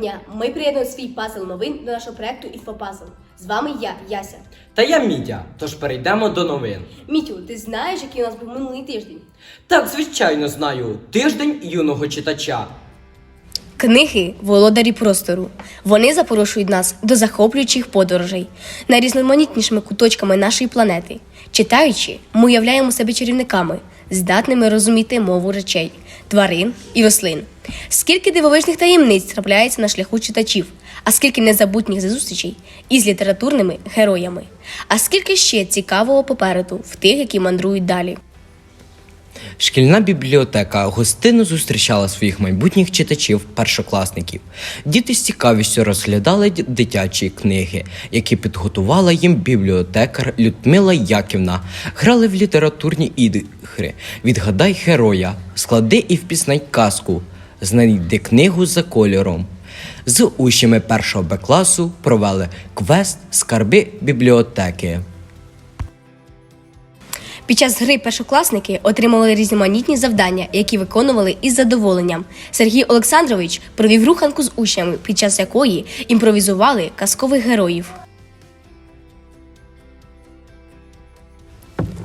Дня! Ми приєднуємо свій пазл новин до нашого проекту Інфопазл. З вами я, Яся. Та я Мітя, тож перейдемо до новин. Мітю, ти знаєш, який у нас був минулий тиждень? Так, звичайно, знаю. Тиждень юного читача. Книги володарі простору. Вони запрошують нас до захоплюючих подорожей найрізноманітнішими куточками нашої планети. Читаючи, ми уявляємо себе чарівниками, здатними розуміти мову речей, тварин і рослин. Скільки дивовижних таємниць трапляється на шляху читачів, а скільки незабутніх зустрічей із літературними героями, а скільки ще цікавого попереду в тих, які мандрують далі. Шкільна бібліотека гостинно зустрічала своїх майбутніх читачів, першокласників. Діти з цікавістю розглядали дитячі книги, які підготувала їм бібліотекар Людмила Яківна. Грали в літературні ігри. Відгадай героя, склади і впізнай казку, знайди книгу за кольором. З учнями першого Б класу провели квест Скарби бібліотеки. Під час гри першокласники отримали різноманітні завдання, які виконували із задоволенням. Сергій Олександрович провів руханку з учнями, під час якої імпровізували казкових героїв.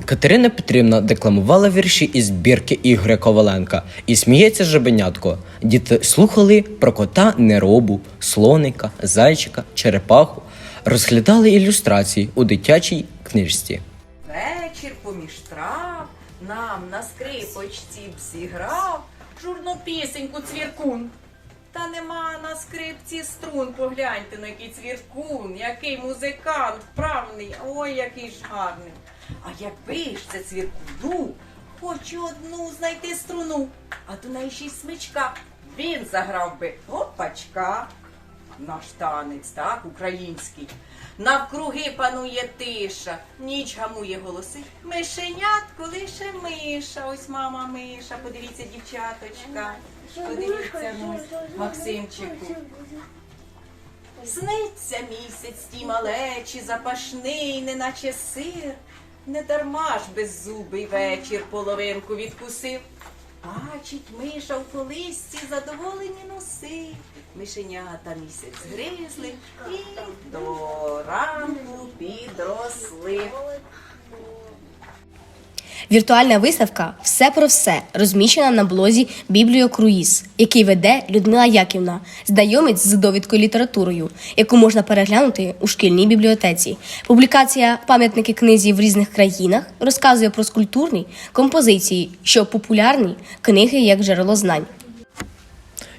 Катерина Петрівна декламувала вірші із збірки Ігоря Коваленка і сміється жабенятко. Діти слухали про кота неробу, слоника, зайчика, черепаху, розглядали ілюстрації у дитячій книжці. Вечір поміж трав нам на скрипочці б зіграв журну пісеньку цвіркун. Та нема на скрипці струн. Погляньте, на який цвіркун, який музикант, вправний, ой, який ж гарний. А якби ж це цвіркуну, хочу одну знайти струну, а то на й смичка він заграв би опачка. Наш танець, так, український. Навкруги панує тиша, ніч гамує голоси. Мишенятко лише миша. Ось мама миша. Подивіться, дівчаточка. Подивіться, ну, Максимчику. Сниться місяць тій малечі, запашний, неначе сир. Не дарма ж беззубий вечір половинку відкусив. Бачить миша в колисці задоволені носи. Мишенята місяць гризли і до ранку підросли. Віртуальна виставка Все про все розміщена на блозі Бібліокруїз, який веде Людмила Яківна, знайомець з довідкою літературою, яку можна переглянути у шкільній бібліотеці. Публікація пам'ятники книзі в різних країнах розказує про скульптурні композиції, що популярні книги як джерело знань.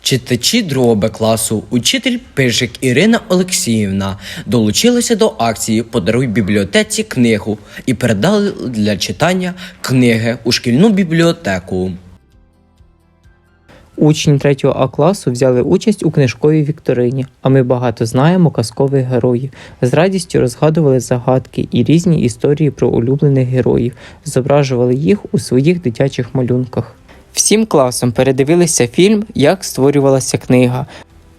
Читачі другого класу, учитель Пижик Ірина Олексіївна долучилися до акції Подаруй бібліотеці книгу і передали для читання книги у шкільну бібліотеку. Учні 3 А класу взяли участь у книжковій вікторині, а ми багато знаємо казкових героїв. З радістю розгадували загадки і різні історії про улюблених героїв, зображували їх у своїх дитячих малюнках. Всім класом передивилися фільм Як створювалася книга.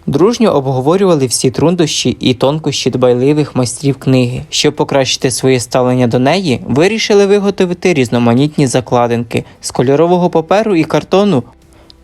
Дружньо обговорювали всі труднощі і тонкощі дбайливих майстрів книги. Щоб покращити своє ставлення до неї, вирішили виготовити різноманітні закладинки з кольорового паперу і картону.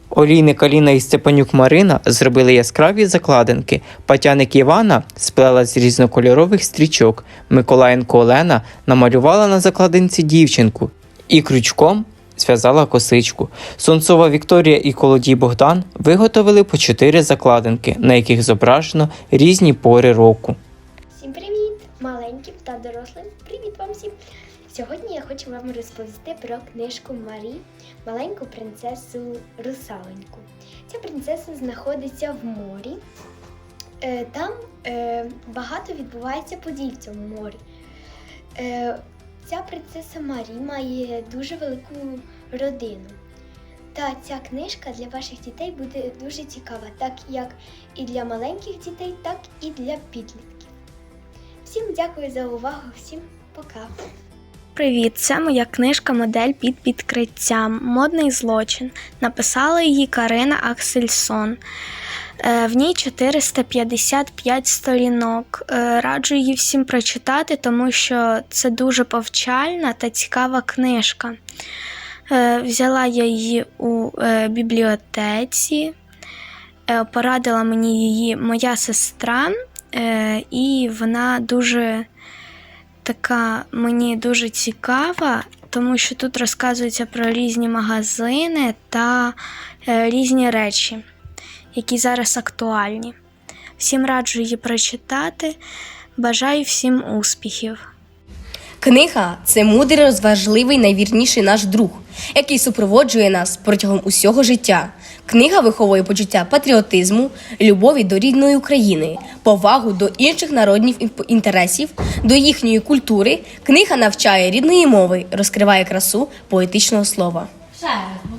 Олійник Аліна і Степанюк Марина зробили яскраві закладинки. Патяник Івана сплела з різнокольорових стрічок. Миколаєнко Олена намалювала на закладинці дівчинку і крючком зв'язала косичку. Сонцова Вікторія і Колодій Богдан виготовили по чотири закладинки, на яких зображено різні пори року. Всім привіт! Маленьким та дорослим. Привіт вам всім! Сьогодні я хочу вам розповісти про книжку Марі, маленьку принцесу Русаленьку. Ця принцеса знаходиться в морі. Е, Там е, багато відбувається подій в цьому морі. Ця принцеса Марі має дуже велику родину. Та ця книжка для ваших дітей буде дуже цікава, так як і для маленьких дітей, так і для підлітків. Всім дякую за увагу, всім пока. Привіт, це моя книжка Модель під підкриттям. Модний злочин. Написала її Карина Аксельсон. Е, В ній 455 сторінок. Е, Раджу її всім прочитати, тому що це дуже повчальна та цікава книжка. Е, Взяла я її у бібліотеці. Порадила мені її моя сестра, і вона дуже така мені дуже цікава, тому що тут розказується про різні магазини та різні речі, які зараз актуальні. Всім раджу її прочитати. Бажаю всім успіхів! Книга це мудрий, розважливий, найвірніший наш друг, який супроводжує нас протягом усього життя. Книга виховує почуття патріотизму, любові до рідної України, повагу до інших народних інтересів, до їхньої культури. Книга навчає рідної мови, розкриває красу поетичного слова. Ще раз, бо